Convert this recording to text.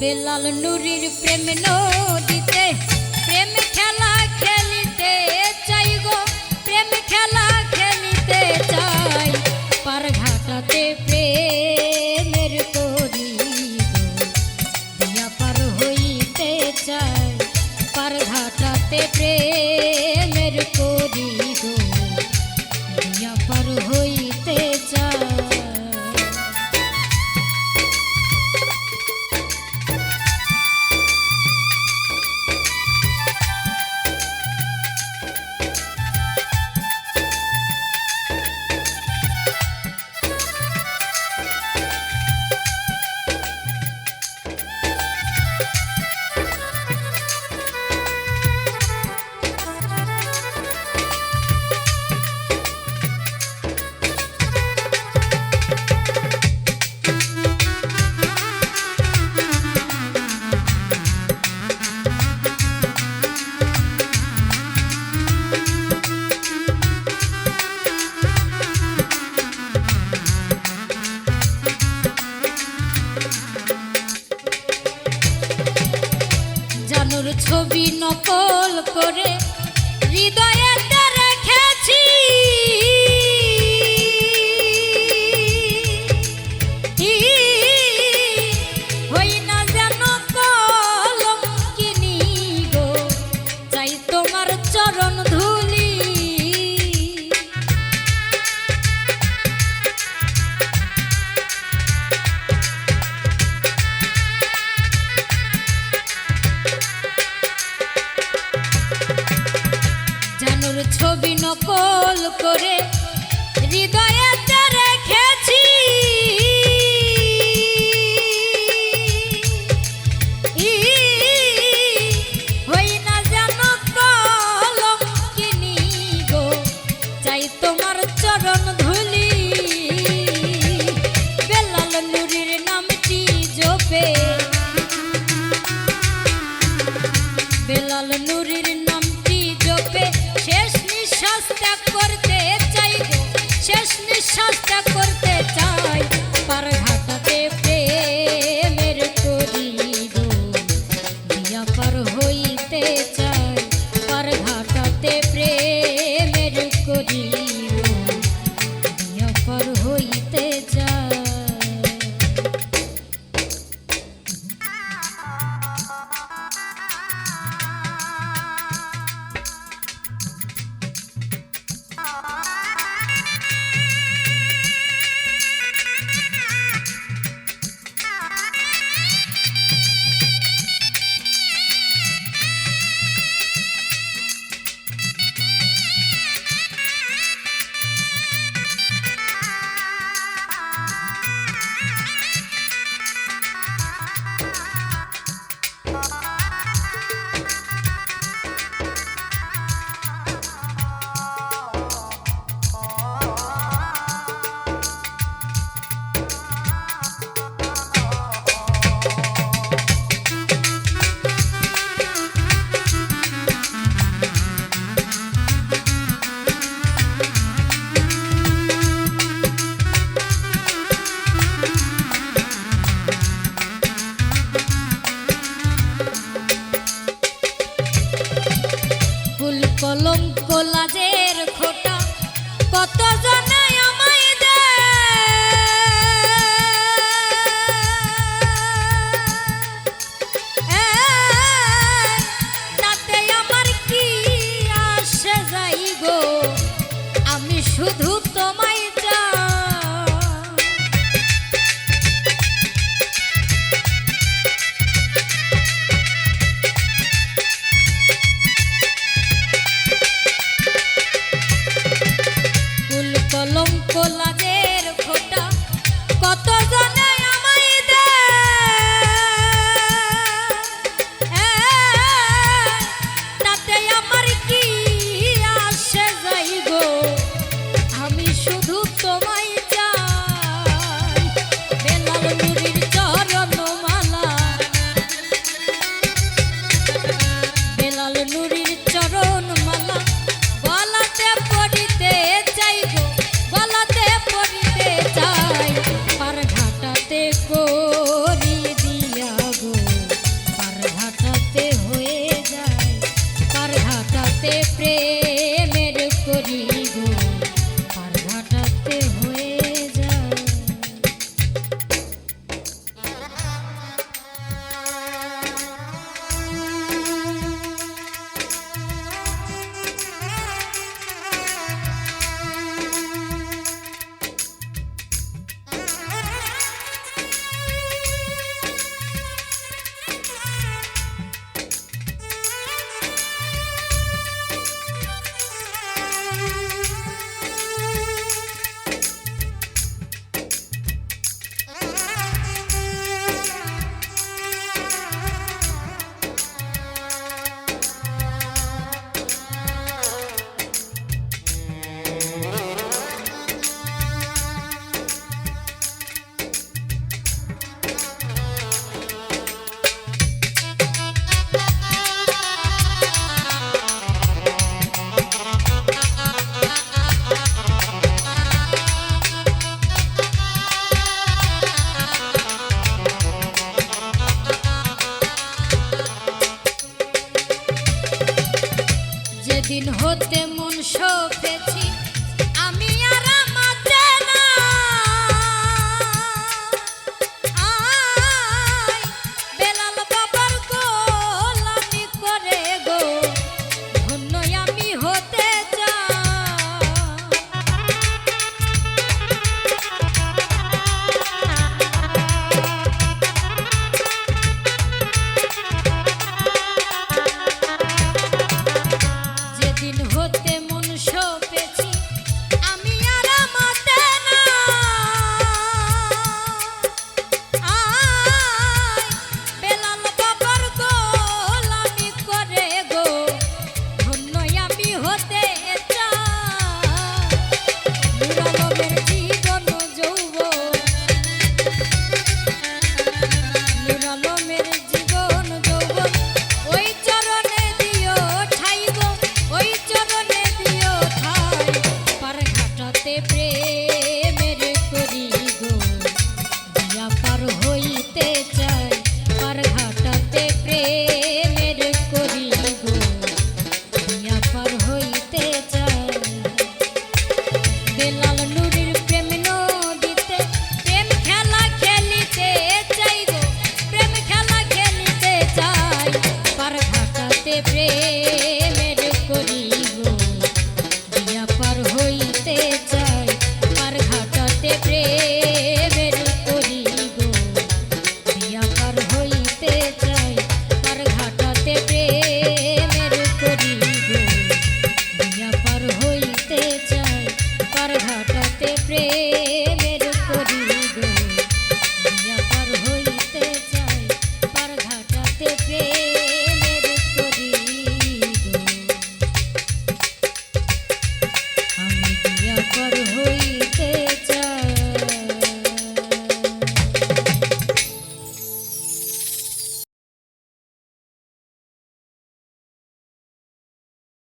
বেলাল নুরির প্রেম নদীতে নকল করে হৃদয়ে রেখেছি। হই না যেন কলঙ্কিনী গো চাই তোমার চরণ তোর ছবি নকল করে হৃদয়ের কলম কলাজের খোটা। কত জন